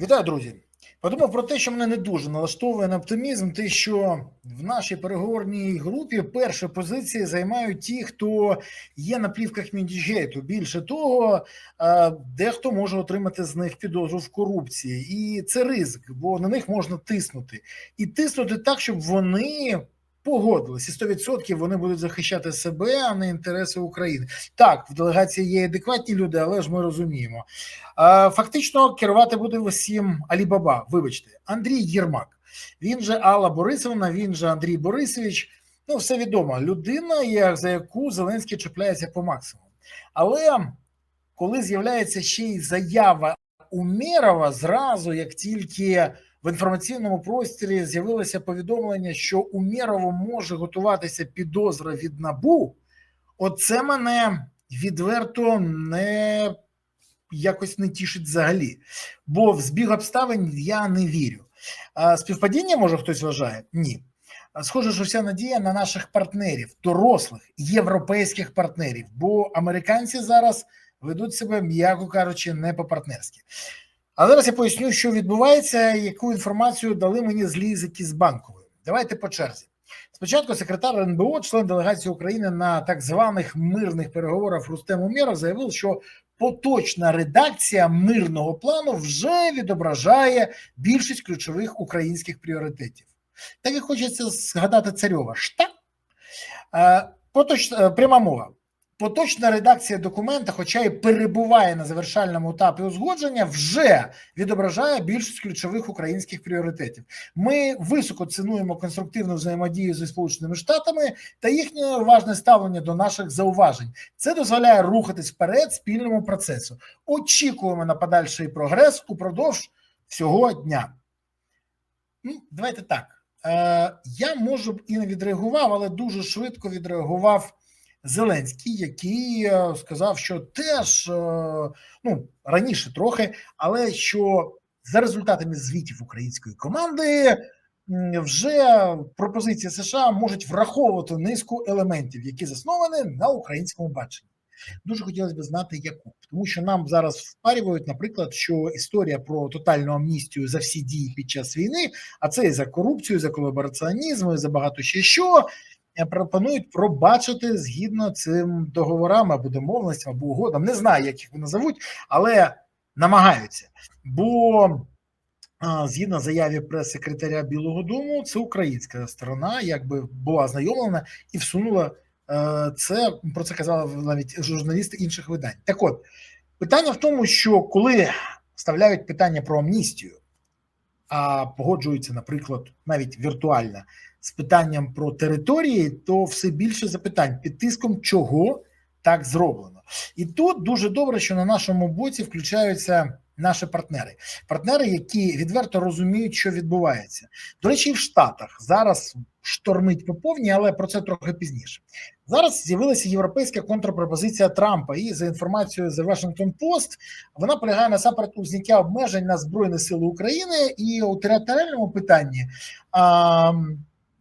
Вітаю, друзі. Подумав про те, що мене не дуже налаштовує на оптимізм, те, що в нашій переговорній групі перші позиції займають ті, хто є на плівках Міндіжгейту. Більше того, е, дехто може отримати з них підозру в корупції, і це ризик, бо на них можна тиснути і тиснути так, щоб вони. Погодились, і 100% вони будуть захищати себе, а не інтереси України. Так, в делегації є адекватні люди, але ж ми розуміємо. Фактично керувати буде усім Алібаба. Вибачте, Андрій Єрмак. Він же Алла Борисовна, він же Андрій Борисович. Ну, все відомо. Людина, за яку Зеленський чіпляється по максимуму. Але коли з'являється ще й заява Умєрова, зразу як тільки в інформаційному просторі з'явилося повідомлення, що у Умєрову може готуватися підозра від набу, оце мене відверто не якось не тішить взагалі. Бо в збіг обставин я не вірю. А співпадіння, може, хтось вважає? Ні. Схоже, що вся надія на наших партнерів, дорослих європейських партнерів, бо американці зараз ведуть себе, м'яко кажучи, не по-партнерськи. А зараз я поясню, що відбувається, яку інформацію дали мені злізики з банкової. Давайте по черзі. Спочатку секретар РНБО, член делегації України на так званих мирних переговорах Рустем Умєров заявив, що поточна редакція мирного плану вже відображає більшість ключових українських пріоритетів. Так і хочеться згадати царьова. Шта? Е, Поточ... е, Пряма мова. Поточна редакція документа, хоча і перебуває на завершальному етапі узгодження, вже відображає більшість ключових українських пріоритетів. Ми високо цінуємо конструктивну взаємодію зі Сполученими Штатами та їхнє уважне ставлення до наших зауважень. Це дозволяє рухатись вперед спільному процесу. Очікуємо на подальший прогрес упродовж всього дня. Ну, давайте так. Е, я може б і не відреагував, але дуже швидко відреагував Зеленський, який е, сказав, що теж е, ну раніше трохи, але що за результатами звітів української команди вже пропозиції США можуть враховувати низку елементів, які засновані на українському баченні. Дуже хотілося б знати, яку тому, що нам зараз впарюють, наприклад, що історія про тотальну амністію за всі дії під час війни, а це і за корупцію, і за колабораціонізм, і за багато ще що. Е, Пропонують пробачити згідно цим договорам або домовленостям, або угодам. Не знаю, як їх назовуть, але намагаються. Бо згідно заяві прес-секретаря Білого Дому, це українська сторона, якби була ознайомлена і всунула е, це. Про це казали навіть журналісти інших видань. Так от питання в тому, що коли вставляють питання про амністію, а погоджуються, наприклад, навіть віртуально з питанням про території, то все більше запитань під тиском, чого так зроблено. І тут дуже добре, що на нашому боці включаються наші партнери, партнери, які відверто розуміють, що відбувається. До речі, в Штатах зараз штормить по повній, але про це трохи пізніше. Зараз з'явилася європейська контрпропозиція Трампа, і за інформацією The Washington Post, вона полягає насамперед у зняття обмежень на збройні сили України і у територіальному питанні. А,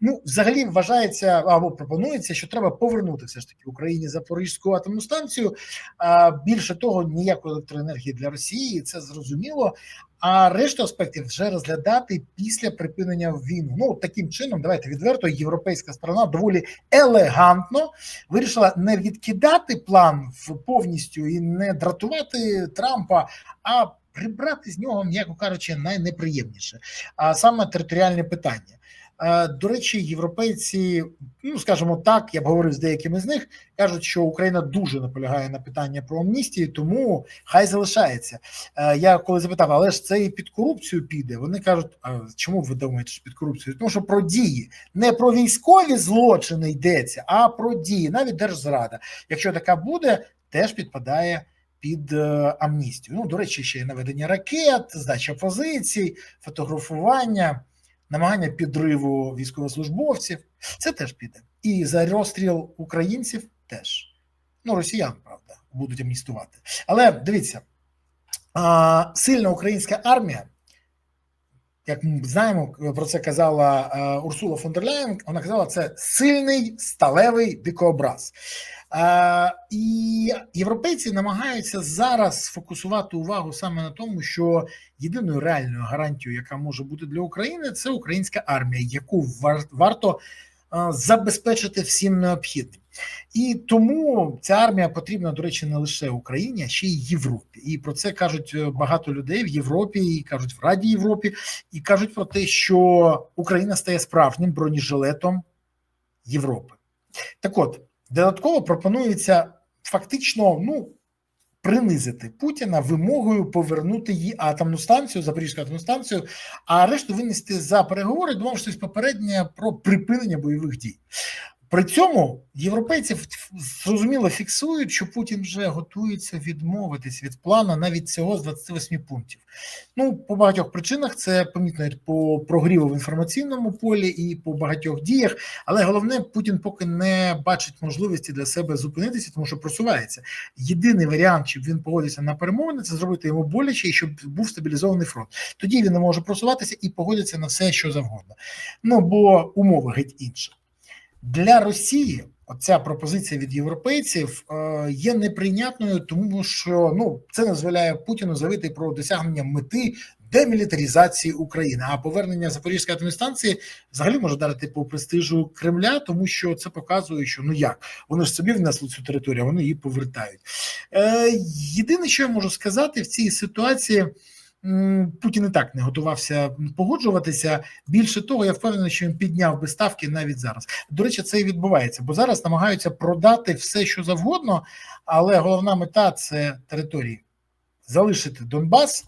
Ну, взагалі вважається або пропонується, що треба повернути все ж таки Україні Запорізьку атомну станцію. А більше того, ніякої електроенергії для Росії, це зрозуміло. А решту аспектів вже розглядати після припинення війни. Ну таким чином, давайте відверто, європейська сторона доволі елегантно вирішила не відкидати план повністю і не дратувати Трампа, а прибрати з нього, м'яко кажучи, найнеприємніше, а саме територіальне питання. Е, До речі, європейці, ну скажімо так, я б говорив з деякими з них, кажуть, що Україна дуже наполягає на питання про амністію, тому хай залишається. Е, Я коли запитав, але ж це і під корупцію піде. Вони кажуть, а чому ви думаєте, що під корупцію? Тому що про дії не про військові злочини йдеться, а про дії, навіть держзрада. Якщо така буде, теж підпадає. Під е, амністію. Ну, до речі, ще й наведення ракет, здача позицій, фотографування намагання підриву військовослужбовців, це теж піде. І за розстріл українців теж. Ну, росіян, правда, будуть амністувати. Але дивіться, сильна українська армія як ми знаємо, про це казала е, Урсула фон дер Ляєн, Вона казала, це сильний сталевий дикообраз. Е, і європейці намагаються зараз сфокусувати увагу саме на тому, що єдиною реальною гарантією, яка може бути для України, це українська армія, яку варто е, забезпечити всім необхідним. І тому ця армія потрібна, до речі, не лише Україні, а ще й Європі. І про це кажуть е, багато людей в Європі, і кажуть в Раді Європі, і кажуть про те, що Україна стає справжнім бронежилетом Європи. Так от, додатково пропонується фактично, ну. Принизити Путіна вимогою повернути її атомну станцію, Запорізьку атомну станцію, а решту винести за переговори, домовившись попереднє про припинення бойових дій. При цьому європейці зрозуміло фіксують, що Путін вже готується відмовитись від плану навіть цього з 28 пунктів. Ну, по багатьох причинах це помітно по прогріву в інформаційному полі і по багатьох діях. Але головне, Путін поки не бачить можливості для себе зупинитися, тому що просувається. Єдиний варіант, щоб він погодився на перемовини, це зробити йому боляче і щоб був стабілізований фронт. Тоді він не може просуватися і погодиться на все, що завгодно. Ну бо умови геть інші. Для Росії оця пропозиція від європейців е, є неприйнятною, тому що ну це дозволяє Путіну заявити про досягнення мети демілітаризації України. А повернення Запорізької атомної станції взагалі може дарити по престижу Кремля, тому що це показує, що ну як вони ж собі внесли цю територію, вони її повертають. Е, єдине, що я можу сказати в цій ситуації. Путін і так не готувався погоджуватися. Більше того, я впевнений, що він підняв би ставки навіть зараз. До речі, це і відбувається, бо зараз намагаються продати все, що завгодно, але головна мета це території. Залишити Донбас,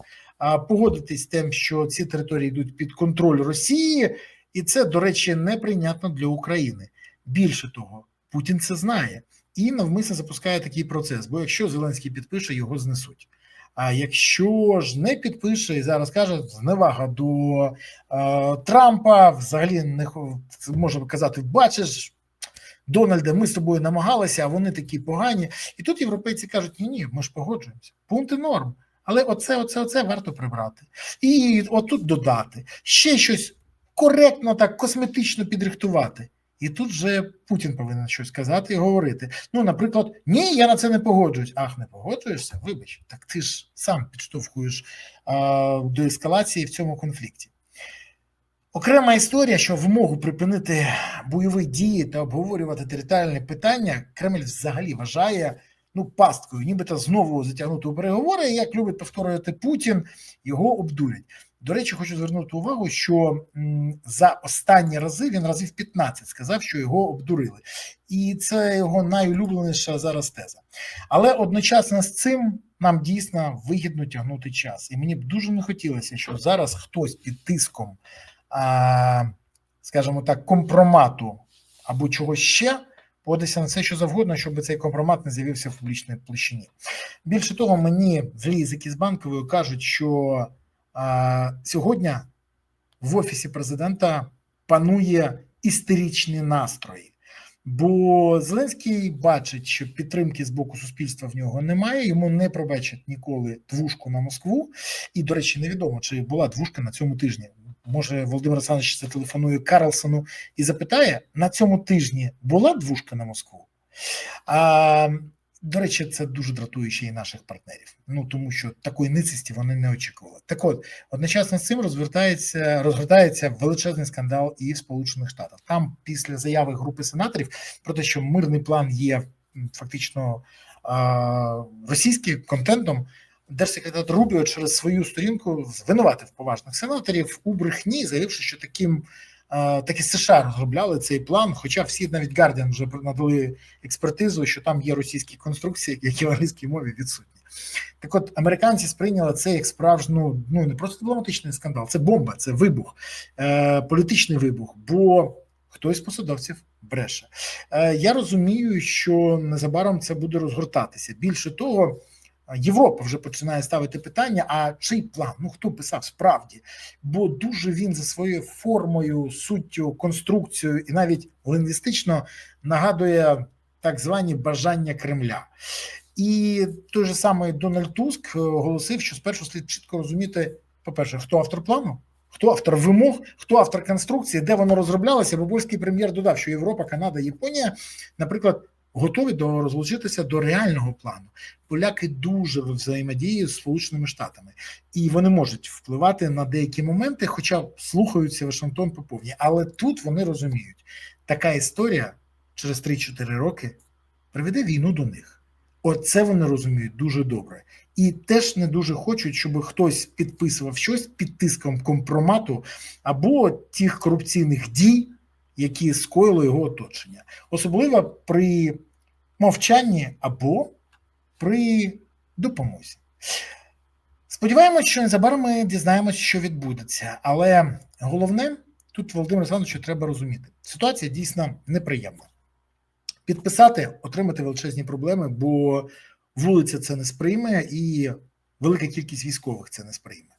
погодитись з тим, що ці території йдуть під контроль Росії, і це, до речі, неприйнятно для України. Більше того, Путін це знає і навмисно запускає такий процес. Бо якщо Зеленський підпише, його знесуть. А якщо ж не підпише і зараз каже зневага до е, Трампа, взагалі не може казати, бачиш. Дональде, ми з тобою намагалися, а вони такі погані. І тут європейці кажуть: ні, ні, ми ж погоджуємося. Пункти норм. Але оце, оце, оце варто прибрати. І отут додати ще щось коректно, так косметично підрихтувати. І тут же Путін повинен щось сказати і говорити. Ну, наприклад, ні, я на це не погоджуюсь. Ах, не погоджуєшся? Вибач, так ти ж сам підштовхуєш а, до ескалації в цьому конфлікті. Окрема історія, що вимогу припинити бойові дії та обговорювати територіальні питання, Кремль взагалі вважає ну пасткою, нібито знову затягнути у переговори. Як любить повторювати Путін, його обдурять. До речі, хочу звернути увагу, що за останні рази він разів 15 сказав, що його обдурили, і це його найулюбленіша зараз теза. Але одночасно з цим нам дійсно вигідно тягнути час, і мені б дуже не хотілося, щоб зараз хтось під тиском скажімо так, компромату або чогось ще, подивитися на це, що завгодно, щоб цей компромат не з'явився в публічній площині. Більше того, мені Лізики з банковою кажуть, що сьогодні в офісі президента панує істеричні настрої. Бо Зеленський бачить, що підтримки з боку суспільства в нього немає. Йому не пробачать ніколи двушку на Москву. І, до речі, невідомо, чи була двушка на цьому тижні. Може, Володимир Олександрович зателефонує Карлсону і запитає: на цьому тижні була двушка на Москву? А, до речі, це дуже дратує ще і наших партнерів. Ну тому що такої ницисті вони не очікували. Так от, одночасно з цим розвертається розгортається величезний скандал і в Сполучених Штатах. Там після заяви групи сенаторів про те, що мирний план є фактично а, російським контентом. Держсекретар Рубіо через свою сторінку звинуватив поважних сенаторів у брехні, заявивши, що таким таки США розробляли цей план. Хоча всі навіть Guardian вже надали експертизу, що там є російські конструкції, які в англійській мові відсутні. Так, от американці сприйняли це як справжню, ну не просто дипломатичний скандал, це бомба, це вибух, е, політичний вибух. Бо хтось з посадовців бреше. Е, я розумію, що незабаром це буде розгортатися. Більше того. Європа вже починає ставити питання: а чий план? Ну хто писав справді? Бо дуже він за своєю формою, суттю, конструкцією і навіть лінгвістично нагадує так звані бажання Кремля. І той же самий Дональд Туск оголосив, що спершу слід чітко розуміти, по-перше, хто автор плану, Хто автор вимог, хто автор конструкції, де воно розроблялося, бо польський прем'єр додав, що Європа, Канада, Японія, наприклад, готові до розлучитися до реального плану. Поляки дуже взаємодіють з Сполученими Штатами, і вони можуть впливати на деякі моменти, хоча слухаються Вашингтон по повні. Але тут вони розуміють, така історія через 3-4 роки приведе війну до них. Оце вони розуміють дуже добре. І теж не дуже хочуть, щоб хтось підписував щось під тиском компромату або тих корупційних дій, які скоїло його оточення, особливо при мовчанні або при допомозі. Сподіваємось, що незабаром ми дізнаємося, що відбудеться. Але головне тут Володимир Олександровичу треба розуміти: ситуація дійсно неприємна. Підписати, отримати величезні проблеми, бо вулиця це не сприйме, і велика кількість військових це не сприйме.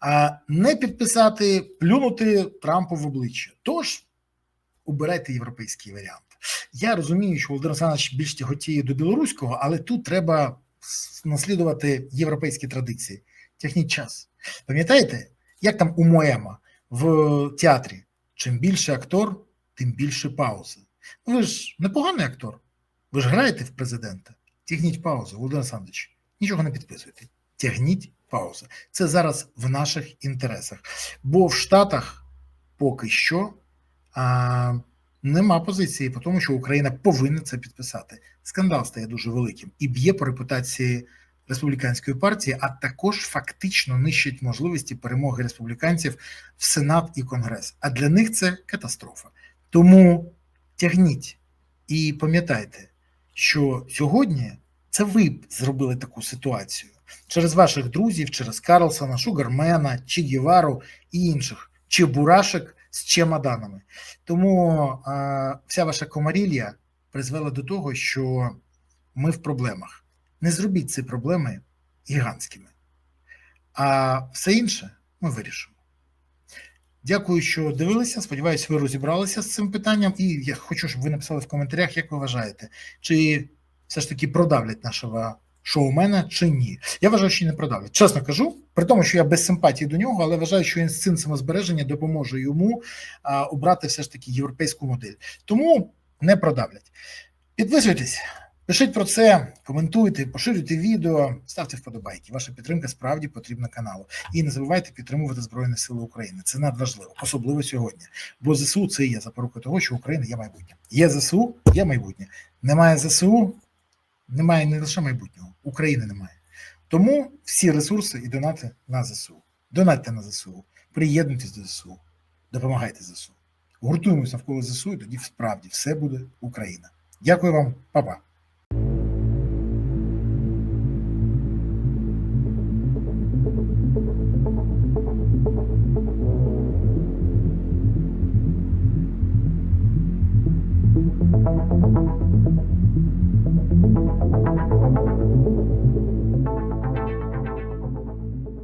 А не підписати, плюнути Трампу в обличчя. Тож обирайте європейський варіант. Я розумію, що Володимир Олександрович більш тяготіє до білоруського, але тут треба наслідувати європейські традиції. Тягніть час. Пам'ятаєте, як там у Моема в театрі? Чим більше актор, тим більше паузи. Ви ж непоганий актор. Ви ж граєте в президента. Тягніть паузу, Володимир Олександрович. Нічого не підписуйте. Тягніть паузу. Це зараз в наших інтересах. Бо в Штатах поки що а, нема позиції по тому, що Україна повинна це підписати. Скандал стає дуже великим і б'є по репутації республіканської партії, а також фактично нищить можливості перемоги республіканців в Сенат і Конгрес. А для них це катастрофа. Тому тягніть і пам'ятайте, що сьогодні це ви зробили таку ситуацію через ваших друзів, через Карлсона, Шугармена, Чі Гівару і інших, чи Бурашек з чемоданами. Тому а, вся ваша комарілля призвела до того, що ми в проблемах. Не зробіть ці проблеми гігантськими. А все інше ми вирішимо. Дякую, що дивилися. Сподіваюсь, ви розібралися з цим питанням. І я хочу, щоб ви написали в коментарях, як ви вважаєте, чи все ж таки продавлять нашого шоумена чи ні. Я вважаю, що не продавлять. Чесно кажу, при тому, що я без симпатії до нього, але вважаю, що інстинкт самозбереження допоможе йому а, обрати все ж таки європейську модель. Тому не продавлять. Підписуйтесь. Пишіть про це, коментуйте, поширюйте відео, ставте вподобайки. Ваша підтримка справді потрібна каналу. І не забувайте підтримувати Збройні Сили України. Це надважливо, особливо сьогодні. Бо ЗСУ це є запорука того, що Україна є майбутнє. Є ЗСУ, є майбутнє. Немає ЗСУ, немає не лише майбутнього, України немає. Тому всі ресурси і донати на ЗСУ. Донатьте на ЗСУ, приєднуйтесь до ЗСУ, допомагайте ЗСУ. Гуртуємося навколо ЗСУ, і тоді справді все буде Україна. Дякую вам, па-па.